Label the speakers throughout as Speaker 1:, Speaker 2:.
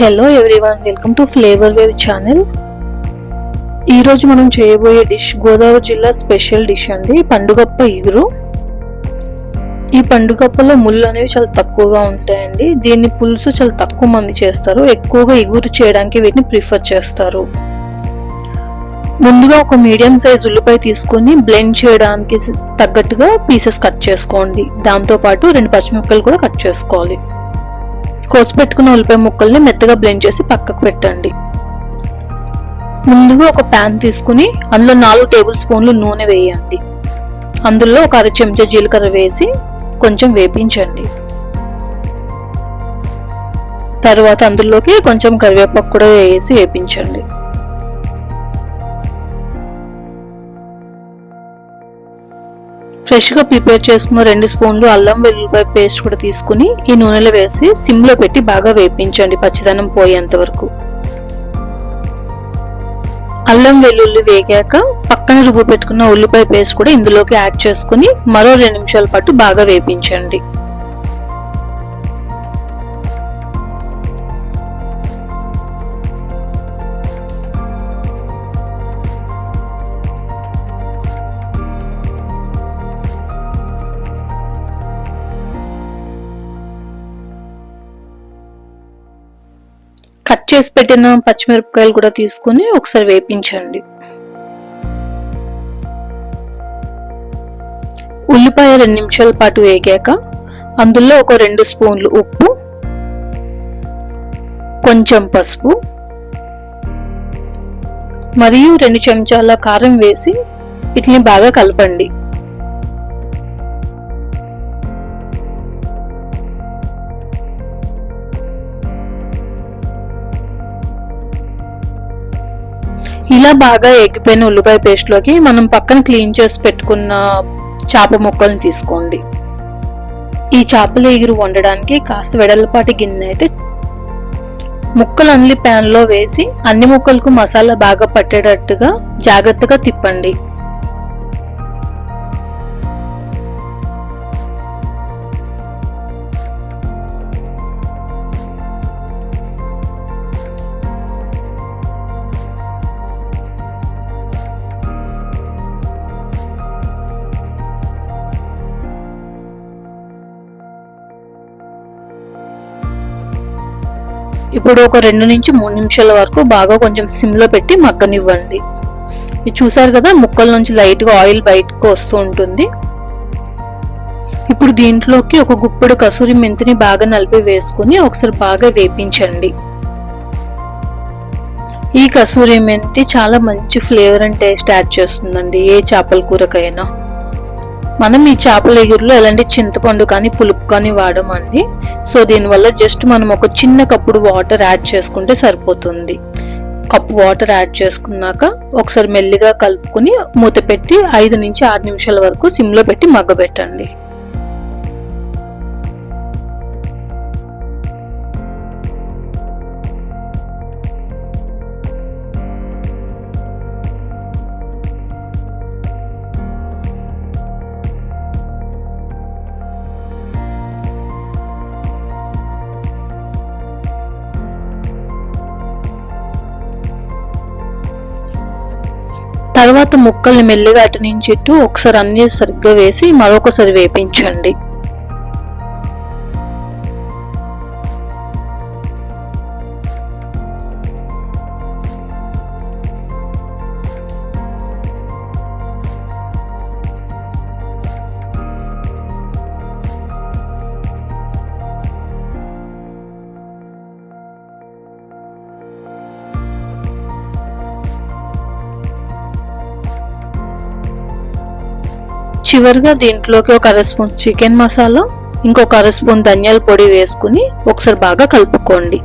Speaker 1: Hello everyone welcome to Flavour Wave channel ఈరోజు మనం చేయబోయే డిష్ గోదావరి జిల్లా స్పెషల్ డిష్ అండి పండుగప్ప ఇగురు. ఈ పండుగప్పలో ముళ్ళు అనేవి చాలా తక్కువగా ఉంటాయండి. దీన్ని పులుసు చాలా తక్కువ మంది చేస్తారు. ఎక్కువగా ఇగురు చేయడానికి వీటిని ప్రిఫర్ చేస్తారు. ముందుగా ఒక మీడియం సైజ్ ఉల్లిపాయ తీసుకొని బ్లెండ్ చేయడానికి తగ్గట్టుగా పీసెస్ కట్ చేసుకోండి. దాంతో పాటు రెండు పచ్చిమిరపకాయలు కూడా కట్ చేసుకోవాలి. కోసి పెట్టుకున్న ఉల్లిపాయ ముక్కల్ని మెత్తగా బ్లెండ్ చేసి పక్కకు పెట్టండి. ముందుగా ఒక ప్యాన్ తీసుకుని అందులో నాలుగు టేబుల్ స్పూన్లు నూనె వేయండి. అందులో ఒక అర చెంచా జీలకర్ర వేసి కొంచెం వేపించండి. తర్వాత అందులోకి కొంచెం కరివేపాకు కూడా వేసి వేపించండి. ఫ్రెష్గా ప్రిపేర్ చేసుకున్న రెండు స్పూన్లు అల్లం వెల్లుల్లిపాయ పేస్ట్ కూడా తీసుకుని ఈ నూనెలో వేసి సిమ్లో పెట్టి బాగా వేపించండి పచ్చిదనం పోయేంత వరకు. అల్లం వెల్లుల్లి వేగాక పక్కన రుబ్బు పెట్టుకున్న ఉల్లిపాయ పేస్ట్ కూడా ఇందులోకి యాడ్ చేసుకుని మరో రెండు నిమిషాల పాటు బాగా వేపించండి. చేసి పెట్టిన పచ్చిమిరపకాయలు కూడా తీసుకుని ఒకసారి వేపించండి. ఉల్లిపాయ రెండు నిమిషాల పాటు వేగాక అందులో ఒక రెండు స్పూన్లు ఉప్పు కొంచెం పసుపు మరియు రెండు చెంచాల కారం వేసి వీటిని బాగా కలపండి. ఇలా బాగా ఎగిపోయిన ఉల్లిపాయ పేస్ట్లోకి మనం పక్కన క్లీన్ చేసి పెట్టుకున్న చేప ముక్కల్ని తీసుకోండి. ఈ చేపల ఎగురు వండడానికి కాస్త వెడల్పాటి గిన్నె అయితే ముక్కలు అన్ని ప్యాన్లో వేసి అన్ని ముక్కలకు మసాలా బాగా పట్టేటట్టుగా జాగ్రత్తగా తిప్పండి. ఇప్పుడు ఒక రెండు నుంచి మూడు నిమిషాల వరకు బాగా కొంచెం సిమ్లో పెట్టి మగ్గనివ్వండి. ఇది చూసారు కదా ముక్కల నుంచి లైట్గా ఆయిల్ బయటకు వస్తూ ఉంటుంది. ఇప్పుడు దీంట్లోకి ఒక గుప్పెడు కసూరి మెంతిని బాగా నలిపి వేసుకుని ఒకసారి బాగా వేపించండి. ఈ కసూరి మెంతి చాలా మంచి ఫ్లేవర్ అండ్ టేస్ట్ యాడ్ చేస్తుందండి ఏ చేపల కూరకైనా. మనం ఈ చేపల ఎగురులో ఎలాంటి చింతపండు కానీ పులుపు కానీ వాడమండి. సో దీనివల్ల జస్ట్ మనం ఒక చిన్న కప్పుడు వాటర్ యాడ్ చేసుకుంటే సరిపోతుంది. కప్పు వాటర్ యాడ్ చేసుకున్నాక ఒకసారి మెల్లిగా కలుపుకుని మూత పెట్టి ఐదు నుంచి ఆరు నిమిషాల వరకు సిమ్లో పెట్టి మగ్గబెట్టండి. తర్వాత ముక్కల్ని మెల్లిగా అటు నుంచి ఇటు ఒకసారి అన్ని సరిగ్గా వేసి మరొకసారి వేపించండి. చివరిగా దీంట్లోకి ఒక అర స్పూన్ చికెన్ మసాలా ఇంకొక అర స్పూన్ ధనియాల పొడి వేసుకుని ఒకసారి బాగా కలుపుకోండి.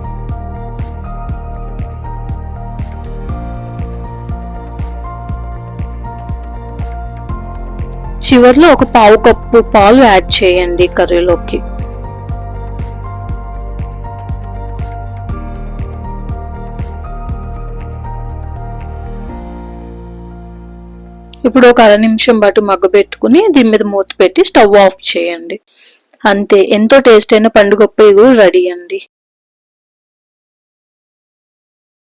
Speaker 1: చివరిలో ఒక పావు కప్పు పాలు యాడ్ చేయండి కర్రీలోకి. ఇప్పుడు ఒక అర నిమిషం పాటు మగ్గబెట్టుకుని దీని మీద మూత పెట్టి స్టవ్ ఆఫ్ చేయండి. అంతే ఎంతో టేస్ట్ అయిన పండుగ ఇగురు రెడీ అండి.